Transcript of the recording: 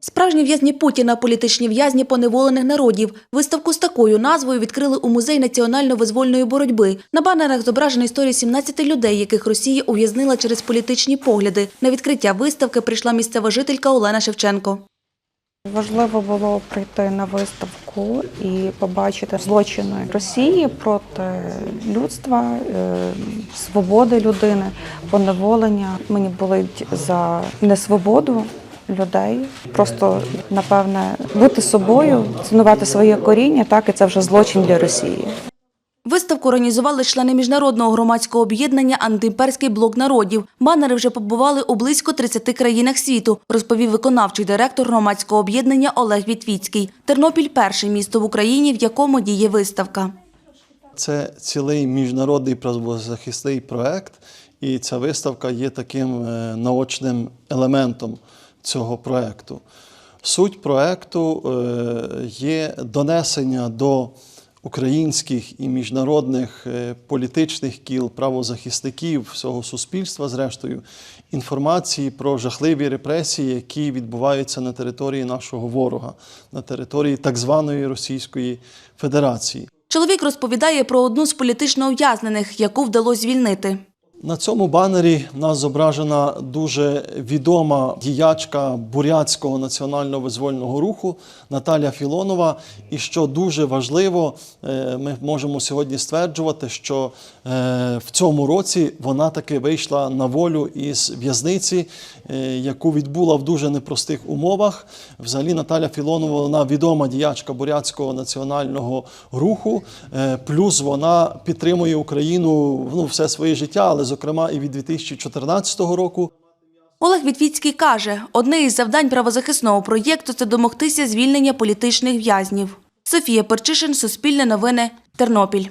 Справжні в'язні Путіна, політичні в'язні поневолених народів. Виставку з такою назвою відкрили у музей національно-визвольної боротьби. На банерах зображено історії 17 людей, яких Росія ув'язнила через політичні погляди. На відкриття виставки прийшла місцева жителька Олена Шевченко. Важливо було прийти на виставку і побачити злочини Росії проти людства, е, свободи людини, поневолення. Мені болить за несвободу людей. Просто напевне бути собою, цінувати своє коріння, так і це вже злочин для Росії. Виставку організували члени міжнародного громадського об'єднання Антиімперський блок народів. Банери вже побували у близько 30 країнах світу, розповів виконавчий директор громадського об'єднання Олег Вітвіцький. Тернопіль перше місто в Україні, в якому діє виставка. Це цілий міжнародний правозахисний проект, і ця виставка є таким е, наочним елементом цього проекту. Суть проекту е, є донесення до українських і міжнародних е, політичних кіл, правозахисників всього суспільства, зрештою, інформації про жахливі репресії, які відбуваються на території нашого ворога, на території так званої Російської Федерації. Чоловік розповідає про одну з політично ув'язнених, яку вдалося звільнити. На цьому банері в нас зображена дуже відома діячка бурятського національно-визвольного руху Наталя Філонова. І що дуже важливо, е, ми можемо сьогодні стверджувати, що е, в цьому році вона таки вийшла на волю із в'язниці, е, яку відбула в дуже непростих умовах. Взагалі Наталя Філонова вона відома діячка бурятського національного руху. Плюс вона підтримує Україну ну, все своє життя, але зокрема і від 2014 року. Олег Вітвіцький каже, одне із завдань правозахисного проєкту це домогтися звільнення політичних в'язнів. Софія Перчишин, Суспільне новини, Тернопіль.